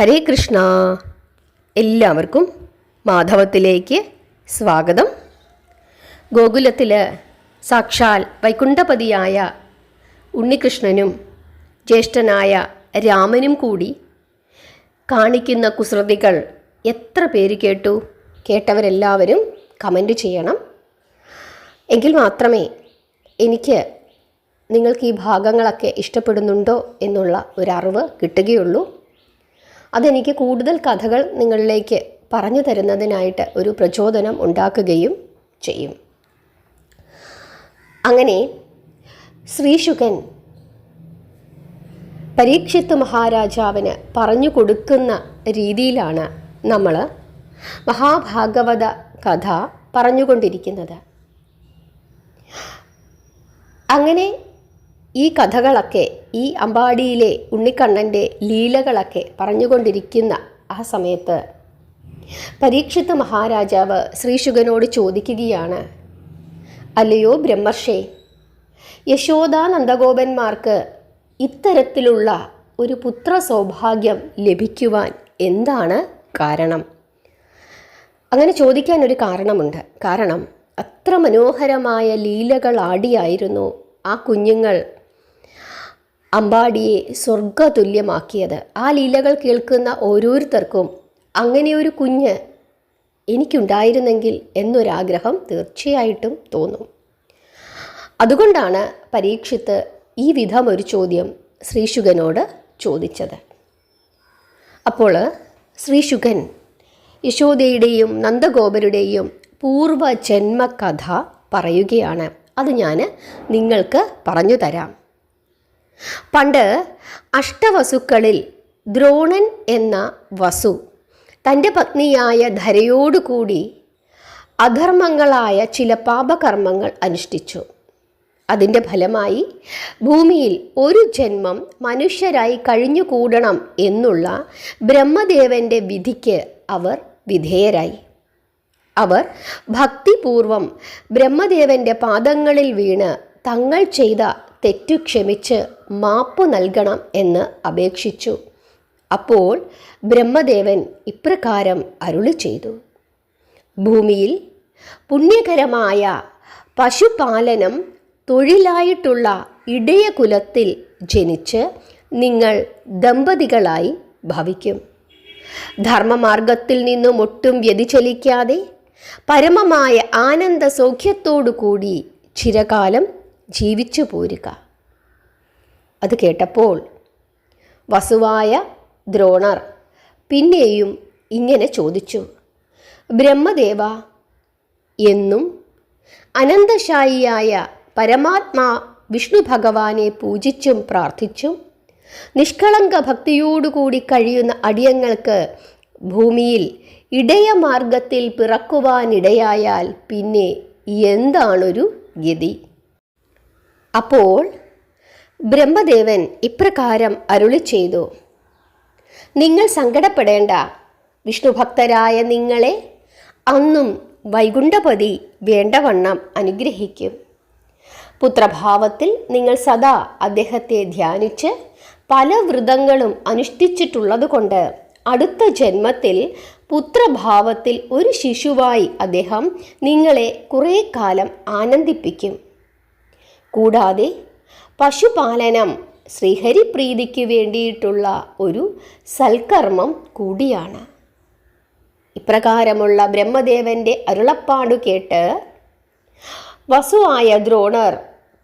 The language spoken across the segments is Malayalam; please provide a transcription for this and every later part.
ഹരേ കൃഷ്ണ. എല്ലാവർക്കും മാധവത്തിലേക്ക് സ്വാഗതം. ഗോകുലത്തിൽ സാക്ഷാൽ വൈകുണ്ഠപതിയായ ഉണ്ണികൃഷ്ണനും ജ്യേഷ്ഠനായ രാമനും കൂടി കാണിക്കുന്ന കുസൃതികൾ എത്ര പേര് കേട്ടു? കേട്ടവരെല്ലാവരും കമന്റ് ചെയ്യണം. എങ്കിൽ മാത്രമേ എനിക്ക് നിങ്ങൾക്ക് ഈ ഭാഗങ്ങളൊക്കെ ഇഷ്ടപ്പെടുന്നുണ്ടോ എന്നുള്ള ഒരറിവ് കിട്ടുകയുള്ളൂ. അതെനിക്ക് കൂടുതൽ കഥകൾ നിങ്ങളിലേക്ക് പറഞ്ഞു തരുന്നതിനായിട്ട് ഒരു പ്രചോദനം ഉണ്ടാക്കുകയും ചെയ്യും. അങ്ങനെ ശ്രീശുഖൻ പരീക്ഷിത്ത് മഹാരാജാവിന് പറഞ്ഞു കൊടുക്കുന്ന രീതിയിലാണ് നമ്മൾ മഹാഭാഗവത കഥ പറഞ്ഞുകൊണ്ടിരിക്കുന്നത്. അങ്ങനെ ഈ കഥകളൊക്കെ ഈ അമ്പാടിയിലെ ഉണ്ണിക്കണ്ണന്റെ ലീലകളൊക്കെ പറഞ്ഞുകൊണ്ടിരിക്കുന്ന ആ സമയത്ത് പരീക്ഷിത്ത മഹാരാജാവ് ശ്രീശുഖനോട് ചോദിക്കുകയാണ് അല്ലയോ ബ്രഹ്മർഷേ യശോദ നന്ദഗോപന്മാർക്ക് ഇത്തരത്തിലുള്ള ഒരു പുത്ര സൗഭാഗ്യം ലഭിക്കുവാൻ എന്താണ് കാരണം? അങ്ങനെ ചോദിക്കാൻ ഒരു കാരണമുണ്ട്. കാരണം അത്ര മനോഹരമായ ലീലകൾ ആടിയായിരുന്നു ആ കുഞ്ഞുങ്ങൾ അമ്പാടിയെ സ്വർഗതുല്യമാക്കിയത് ആ ലീലകൾ കേൾക്കുന്ന ഓരോരുത്തർക്കും അങ്ങനെ ഒരു കുഞ്ഞ് എനിക്കുണ്ടായിരുന്നെങ്കിൽ എന്നൊരാഗ്രഹം തീർച്ചയായിട്ടും തോന്നും. അതുകൊണ്ടാണ് പരീക്ഷിത്ത് ഈ വിധം ഒരു ചോദ്യം ശ്രീശുഖനോട് ചോദിച്ചത്. അപ്പോൾ ശ്രീശുഖൻ യശോദയുടെയും നന്ദഗോപരുടെയും പൂർവജന്മകഥ പറയുകയാണ്. അത് ഞാൻ നിങ്ങൾക്ക് പറഞ്ഞു തരാം. പണ്ട് അഷ്ടവസുക്കളിൽ ദ്രോണൻ എന്ന വസു തന്റെ പത്നിയായ ധരയോടുകൂടി അധർമ്മങ്ങളായ ചില പാപകർമ്മങ്ങൾ അനുഷ്ഠിച്ചു. അതിന്റെ ഫലമായി ഭൂമിയിൽ ഒരു ജന്മം മനുഷ്യരായി കഴിഞ്ഞുകൂടണം എന്നുള്ള ബ്രഹ്മദേവന്റെ വിധിക്ക് അവർ വിധേയരായി. അവർ ഭക്തിപൂർവം ബ്രഹ്മദേവന്റെ പാദങ്ങളിൽ വീണ് തങ്ങൾ ചെയ്ത തെറ്റു ക്ഷമിച്ച് മാപ്പ് നൽകണം എന്ന് അപേക്ഷിച്ചു. അപ്പോൾ ബ്രഹ്മദേവൻ ഇപ്രകാരം അരുളി ചെയ്തു. ഭൂമിയിൽ പുണ്യകരമായ പശുപാലനം തൊഴിലായിട്ടുള്ള ഇടയകുലത്തിൽ ജനിച്ച് നിങ്ങൾ ദമ്പതികളായി ഭവിക്കും. ധർമ്മമാർഗത്തിൽ നിന്നും ഒട്ടും വ്യതിചലിക്കാതെ പരമമായ ആനന്ദ സൗഖ്യത്തോടു കൂടി ചിരകാലം ജീവിച്ചു പോരുക. അത് കേട്ടപ്പോൾ വസുവായ ദ്രോണർ പിന്നെയും ഇങ്ങനെ ചോദിച്ചു ബ്രഹ്മദേവ എന്നും അനന്തശായിയായ പരമാത്മാ വിഷ്ണു ഭഗവാനെ പൂജിച്ചും പ്രാർത്ഥിച്ചും നിഷ്കളങ്ക ഭക്തിയോടുകൂടി കഴിയുന്ന അടിയങ്ങൾക്ക് ഭൂമിയിൽ ഇടയമാർഗത്തിൽ പിറക്കുവാനിടയായാൽ പിന്നെ എന്താണൊരു ഗതി? അപ്പോൾ ബ്രഹ്മദേവൻ ഇപ്രകാരം അരുളി ചെയ്തു. നിങ്ങൾ സങ്കടപ്പെടേണ്ട വിഷ്ണുഭക്തരായ നിങ്ങളെ അന്നും വൈകുണ്ഠപതി വേണ്ടവണ്ണം അനുഗ്രഹിക്കും. പുത്രഭാവത്തിൽ നിങ്ങൾ സദാ അദ്ദേഹത്തെ ധ്യാനിച്ച് പല വ്രതങ്ങളും അനുഷ്ഠിച്ചിട്ടുള്ളതുകൊണ്ട് അടുത്ത ജന്മത്തിൽ പുത്രഭാവത്തിൽ ഒരു ശിശുവായി അദ്ദേഹം നിങ്ങളെ കുറേ കാലം ആനന്ദിപ്പിക്കും. കൂടാതെ പശുപാലനം ശ്രീഹരിപ്രീതിക്ക് വേണ്ടിയിട്ടുള്ള ഒരു സൽക്കർമ്മം കൂടിയാണ്. ഇപ്രകാരമുള്ള ബ്രഹ്മദേവന്റെ അരുളപ്പാട് കേട്ട് വസുവായ ദ്രോണർ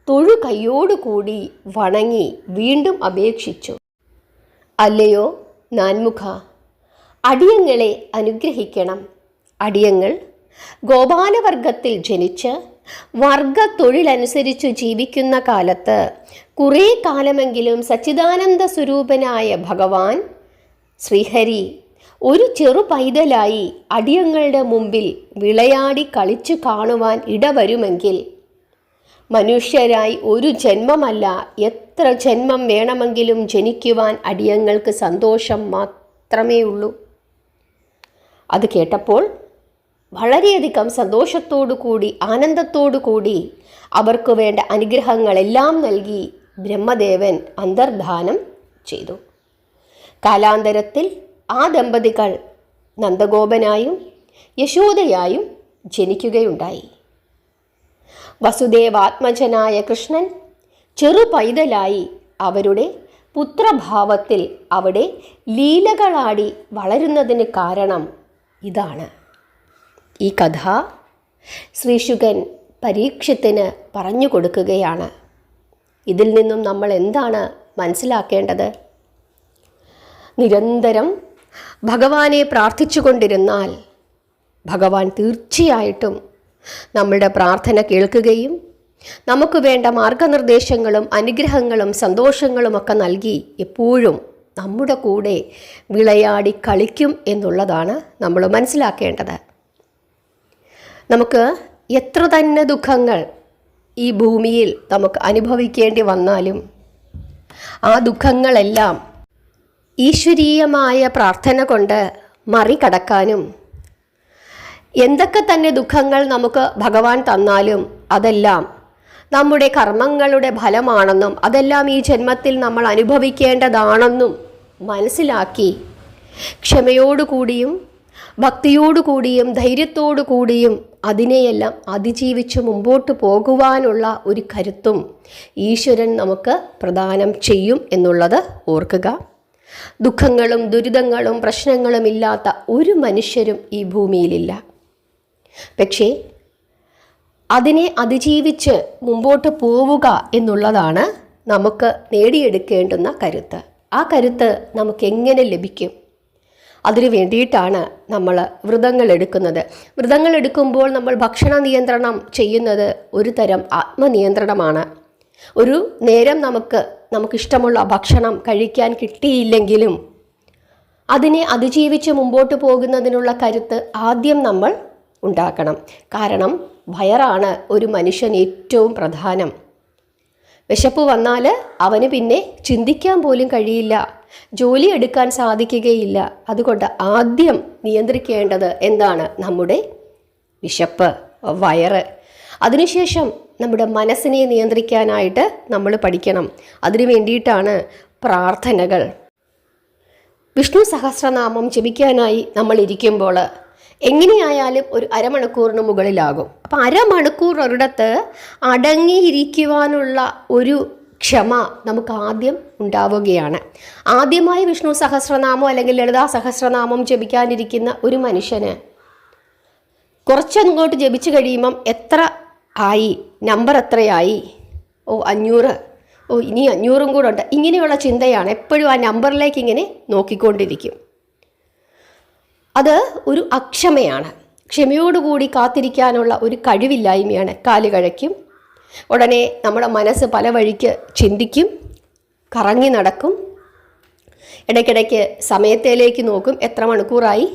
തൊഴു കൈയോടുകൂടി വണങ്ങി വീണ്ടും അപേക്ഷിച്ചു. അല്ലയോ നാൻമുഖ അടിയങ്ങളെ അനുഗ്രഹിക്കണം. അടിയങ്ങൾ ഗോപാലവർഗത്തിൽ ജനിച്ച് വർഗ തൊഴിലനുസരിച്ചു ജീവിക്കുന്ന കാലത്ത് കുറേ കാലമെങ്കിലും സച്ചിദാനന്ദ സ്വരൂപനായ ഭഗവാൻ ശ്രീഹരി ഒരു ചെറു പൈതലായി അടിയങ്ങളുടെ മുമ്പിൽ വിളയാടി കളിച്ചു കാണുവാൻ ഇടവരുമെങ്കിൽ മനുഷ്യരായി ഒരു ജന്മമല്ല എത്ര ജന്മം വേണമെങ്കിലും ജനിക്കുവാൻ അടിയങ്ങൾക്ക് സന്തോഷം മാത്രമേ ഉള്ളൂ അത് കേട്ടപ്പോൾ വളരെയധികം സന്തോഷത്തോടു കൂടി ആനന്ദത്തോടു കൂടി അവർക്ക് വേണ്ട അനുഗ്രഹങ്ങളെല്ലാം നൽകി ബ്രഹ്മദേവൻ അന്തർധാനം ചെയ്തു. കാലാന്തരത്തിൽ ആ ദമ്പതികൾ നന്ദഗോപനായും യശോദയായും ജനിക്കുകയുണ്ടായി. വസുദേവാത്മജനായ കൃഷ്ണൻ ചെറു പൈതലായി അവരുടെ പുത്രഭാവത്തിൽ അവിടെ ലീലകളാടി വളരുന്നതിന് കാരണം ഇതാണ്. ഈ കഥ ശ്രീശുഗൻ പരീക്ഷത്തിന് പറഞ്ഞു കൊടുക്കുകയാണ്. ഇതിൽ നിന്നും നമ്മൾ എന്താണ് മനസ്സിലാക്കേണ്ടത്? നിരന്തരം ഭഗവാനെ പ്രാർത്ഥിച്ചു കൊണ്ടിരുന്നാൽ ഭഗവാൻ തീർച്ചയായിട്ടും നമ്മളുടെ പ്രാർത്ഥന കേൾക്കുകയും നമുക്ക് വേണ്ട മാർഗനിർദ്ദേശങ്ങളും അനുഗ്രഹങ്ങളും സന്തോഷങ്ങളും ഒക്കെ നൽകി എപ്പോഴും നമ്മുടെ കൂടെ വിളയാടി കളിക്കും എന്നുള്ളതാണ് നമ്മൾ മനസ്സിലാക്കേണ്ടത്. നമുക്ക് എത്ര തന്നെ ദുഃഖങ്ങൾ ഈ ഭൂമിയിൽ നമുക്ക് അനുഭവിക്കേണ്ടി വന്നാലും ആ ദുഃഖങ്ങളെല്ലാം ഈശ്വരീയമായ പ്രാർത്ഥന കൊണ്ട് മറികടക്കാനും എന്തൊക്കെ തന്നെ ദുഃഖങ്ങൾ നമുക്ക് ഭഗവാൻ തന്നാലും അതെല്ലാം നമ്മുടെ കർമ്മങ്ങളുടെ ഫലമാണെന്നും അതെല്ലാം ഈ ജന്മത്തിൽ നമ്മൾ അനുഭവിക്കേണ്ടതാണെന്നും മനസ്സിലാക്കി ക്ഷമയോടുകൂടിയും ഭക്തിയോടുകൂടിയും ധൈര്യത്തോടു കൂടിയും അതിനെയെല്ലാം അതിജീവിച്ച് മുമ്പോട്ട് പോകുവാനുള്ള ഒരു കരുത്തും ഈശ്വരൻ നമുക്ക് പ്രദാനം ചെയ്യും എന്നുള്ളത് ഓർക്കുക. ദുഃഖങ്ങളും ദുരിതങ്ങളും പ്രശ്നങ്ങളും ഇല്ലാത്ത ഒരു മനുഷ്യരും ഈ ഭൂമിയിലില്ല. പക്ഷേ അതിനെ അതിജീവിച്ച് മുമ്പോട്ട് പോവുക എന്നുള്ളതാണ് നമുക്ക് നേടിയെടുക്കേണ്ടുന്ന കരുത്ത്. ആ കരുത്ത് നമുക്ക് എങ്ങനെ ലഭിക്കും? അതിനു വേണ്ടിയിട്ടാണ് നമ്മൾ വ്രതങ്ങൾ എടുക്കുന്നത്. വ്രതങ്ങൾ എടുക്കുമ്പോൾ നമ്മൾ ഭക്ഷണ നിയന്ത്രണം ചെയ്യുന്നത് ഒരു തരം ആത്മനിയന്ത്രണമാണ്. ഒരു നേരം നമുക്ക് നമുക്കിഷ്ടമുള്ള ഭക്ഷണം കഴിക്കാൻ കിട്ടിയില്ലെങ്കിലും അതിനെ അതിജീവിച്ച് മുമ്പോട്ട് പോകുന്നതിനുള്ള കരുത്ത് ആദ്യം നമ്മൾ ഉണ്ടാക്കണം. കാരണം വയറാണ് ഒരു മനുഷ്യൻ ഏറ്റവും പ്രധാനം. വിശപ്പ് വന്നാൽ അവന് പിന്നെ ചിന്തിക്കാൻ പോലും കഴിയില്ല. ജോലി എടുക്കാൻ സാധിക്കുകയില്ല. അതുകൊണ്ട് ആദ്യം നിയന്ത്രിക്കേണ്ടത് എന്താണ്? നമ്മുടെ വിശപ്പ് വയറ്. അതിനുശേഷം നമ്മുടെ മനസ്സിനെ നിയന്ത്രിക്കാനായിട്ട് നമ്മൾ പഠിക്കണം. അതിനു വേണ്ടിയിട്ടാണ് പ്രാർത്ഥനകൾ. വിഷ്ണു സഹസ്രനാമം ജപിക്കാനായി നമ്മൾ ഇരിക്കുമ്പോൾ എങ്ങനെയായാലും ഒരു അരമണിക്കൂറിന് മുകളിലാകും. അപ്പം അരമണിക്കൂർ ഒരിടത്ത് അടങ്ങിയിരിക്കുവാനുള്ള ഒരു ക്ഷമ നമുക്ക് ആദ്യം ഉണ്ടാവുകയാണ്. ആദ്യമായി വിഷ്ണു സഹസ്രനാമം അല്ലെങ്കിൽ ലളിതാ സഹസ്രനാമം ജപിക്കാനിരിക്കുന്ന ഒരു മനുഷ്യന് കുറച്ചങ്ങോട്ട് ജപിച്ചു കഴിയുമ്പം എത്ര ആയി? നമ്പർ എത്രയായി? ഓ അഞ്ഞൂറ്. ഓ ഇനി അഞ്ഞൂറും കൂടെ ഉണ്ട്. ഇങ്ങനെയുള്ള ചിന്തയാണ് എപ്പോഴും ആ നമ്പറിലേക്ക് ഇങ്ങനെ നോക്കിക്കൊണ്ടിരിക്കും. അത് ഒരു അക്ഷമയാണ്. ക്ഷമയോടുകൂടി കാത്തിരിക്കാനുള്ള ഒരു കഴിവില്ലായ്മയാണ്. കാൽ കഴയ്ക്കും. ഉടനെ നമ്മുടെ മനസ്സ് പല വഴിക്ക് ചിന്തിക്കും. കറങ്ങി നടക്കും. ഇടയ്ക്കിടയ്ക്ക് സമയത്തേലേക്ക് നോക്കും. എത്ര മണിക്കൂറായി?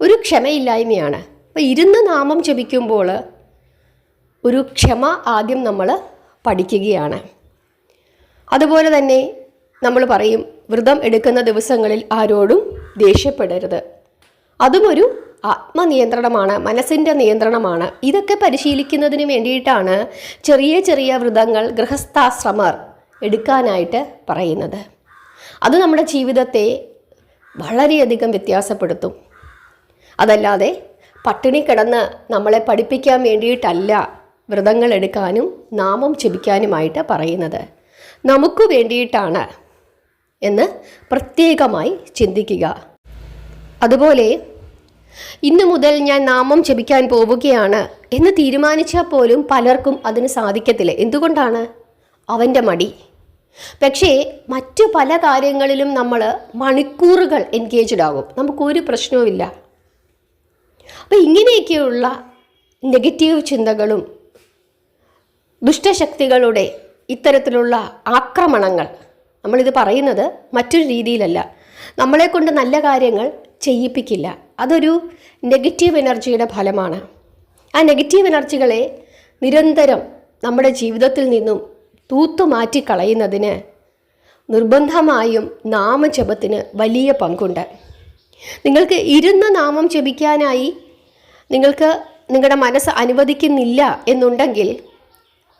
ഒരു ക്ഷമയില്ലായ്മയാണ്. അപ്പോൾ ഇരുന്ന് നാമം ജപിക്കുമ്പോൾ ഒരു ക്ഷമ ആദ്യം നമ്മൾ പഠിക്കുകയാണ്. അതുപോലെ തന്നെ നമ്മൾ പറയും വ്രതം എടുക്കുന്ന ദിവസങ്ങളിൽ ആരോടും ദേഷ്യപ്പെടരുത്. അതും ഒരു ആത്മനിയന്ത്രണമാണ് മനസ്സിന്റെ നിയന്ത്രണമാണ്. ഇതൊക്കെ പരിശീലിക്കുന്നതിന് വേണ്ടിയിട്ടാണ് ചെറിയ ചെറിയ വ്രതങ്ങൾ ഗൃഹസ്ഥാശ്രമർ എടുക്കാനായിട്ട് പറയുന്നത്. അത് നമ്മുടെ ജീവിതത്തെ വളരെയധികം വ്യത്യാസപ്പെടുത്തും. അതല്ലാതെ പട്ടിണി കിടന്ന് നമ്മളെ പഠിപ്പിക്കാൻ വേണ്ടിയിട്ടല്ല വ്രതങ്ങൾ എടുക്കാനും നാമം ജപിക്കാനുമായിട്ട് പറയുന്നത്. നമുക്ക് വേണ്ടിയിട്ടാണ് എന്ന് പ്രത്യേകമായി ചിന്തിക്കുക. അതുപോലെ ഇന്നു മുതൽ ഞാൻ നാമം ജപിക്കാൻ പോവുകയാണ് എന്ന് തീരുമാനിച്ചാൽ പോലും പലർക്കും അതിന് സാധിക്കത്തില്ല. എന്തുകൊണ്ടാണ്? അവന്റെ മടി. പക്ഷേ മറ്റു പല കാര്യങ്ങളിലും നമ്മൾ മണിക്കൂറുകൾ എൻഗേജ്ഡ് ആകും. നമുക്കൊരു പ്രശ്നവുമില്ല അപ്പം ഇങ്ങനെയൊക്കെയുള്ള നെഗറ്റീവ് ചിന്തകളും ദുഷ്ടശക്തികളുടെ ഇത്തരത്തിലുള്ള ആക്രമണങ്ങൾ നമ്മളിത് പറയുന്നത് മറ്റൊരു രീതിയിലല്ല. നമ്മളെ കൊണ്ട് നല്ല കാര്യങ്ങൾ ചെയ്യിപ്പിക്കില്ല. അതൊരു നെഗറ്റീവ് എനർജിയുടെ ഫലമാണ്. ആ നെഗറ്റീവ് എനർജികളെ നിരന്തരം നമ്മുടെ ജീവിതത്തിൽ നിന്നും തൂത്തു മാറ്റിക്കളയുന്നതിന് നിർബന്ധമായും നാമജപത്തിന് വലിയ പങ്കുണ്ട്. നിങ്ങൾക്ക് ഇരുന്ന് നാമം ജപിക്കാനായി നിങ്ങൾക്ക് നിങ്ങളുടെ മനസ്സ് അനുവദിക്കുന്നില്ല എന്നുണ്ടെങ്കിൽ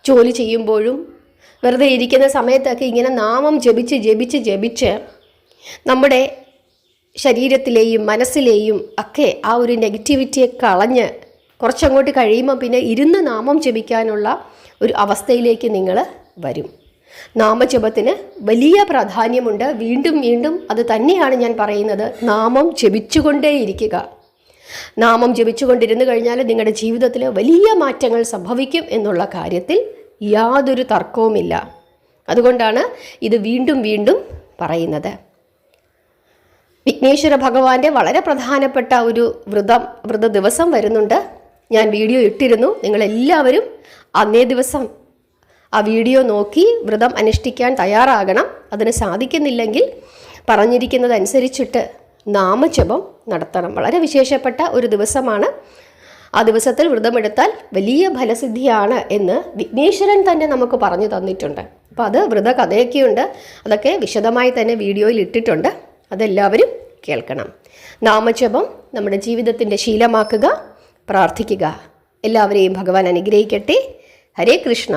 ജോലി ചെയ്യുമ്പോഴും വെറുതെ ഇരിക്കുന്ന സമയത്തൊക്കെ ഇങ്ങനെ നാമം ജപിച്ച് ജപിച്ച് ജപിച്ച് നമ്മുടെ ശരീരത്തിലെയും മനസ്സിലെയും ഒക്കെ ആ ഒരു നെഗറ്റിവിറ്റിയെ കളഞ്ഞ് കുറച്ചങ്ങോട്ട് കഴിയുമ്പോൾ പിന്നെ ഇരുന്ന് നാമം ജപിക്കാനുള്ള ഒരു അവസ്ഥയിലേക്ക് നിങ്ങൾ വരും. നാമജപത്തിന് വലിയ പ്രാധാന്യമുണ്ട്. വീണ്ടും വീണ്ടും അത് തന്നെയാണ് ഞാൻ പറയുന്നത്. നാമം ജപിച്ചുകൊണ്ടേയിരിക്കുക. നാമം ജപിച്ചുകൊണ്ടിരുന്നു കഴിഞ്ഞാൽ നിങ്ങളുടെ ജീവിതത്തിൽ വലിയ മാറ്റങ്ങൾ സംഭവിക്കും എന്നുള്ള കാര്യത്തിൽ യാതൊരു തർക്കവുമില്ല. അതുകൊണ്ടാണ് ഇത് വീണ്ടും വീണ്ടും പറയുന്നത്. വിഘ്നേശ്വര ഭഗവാന്റെ വളരെ പ്രധാനപ്പെട്ട ഒരു വ്രതം വ്രത ദിവസം വരുന്നുണ്ട്. ഞാൻ വീഡിയോ ഇട്ടിരുന്നു. നിങ്ങളെല്ലാവരും അന്നേ ദിവസം ആ വീഡിയോ നോക്കി വ്രതം അനുഷ്ഠിക്കാൻ തയ്യാറാകണം. അതിന് സാധിക്കുന്നില്ലെങ്കിൽ പറഞ്ഞിരിക്കുന്നതനുസരിച്ചിട്ട് നാമജപം നടത്തണം. വളരെ വിശേഷപ്പെട്ട ഒരു ദിവസമാണ്. ആ ദിവസത്തിൽ വ്രതമെടുത്താൽ വലിയ ഫലസിദ്ധിയാണ് എന്ന് വിഘ്നേശ്വരൻ തന്നെ നമുക്ക് പറഞ്ഞു തന്നിട്ടുണ്ട്. അപ്പോൾ അത് വ്രത കഥയൊക്കെയുണ്ട് അതൊക്കെ വിശദമായി തന്നെ വീഡിയോയിൽ ഇട്ടിട്ടുണ്ട്. അതെല്ലാവരും കേൾക്കണം. നാമജപം നമ്മുടെ ജീവിതത്തിന്റെ ശീലമാക്കുക പ്രാർത്ഥിക്കുക. എല്ലാവരെയും ഭഗവാൻ അനുഗ്രഹിക്കട്ടെ. ഹരേ കൃഷ്ണ.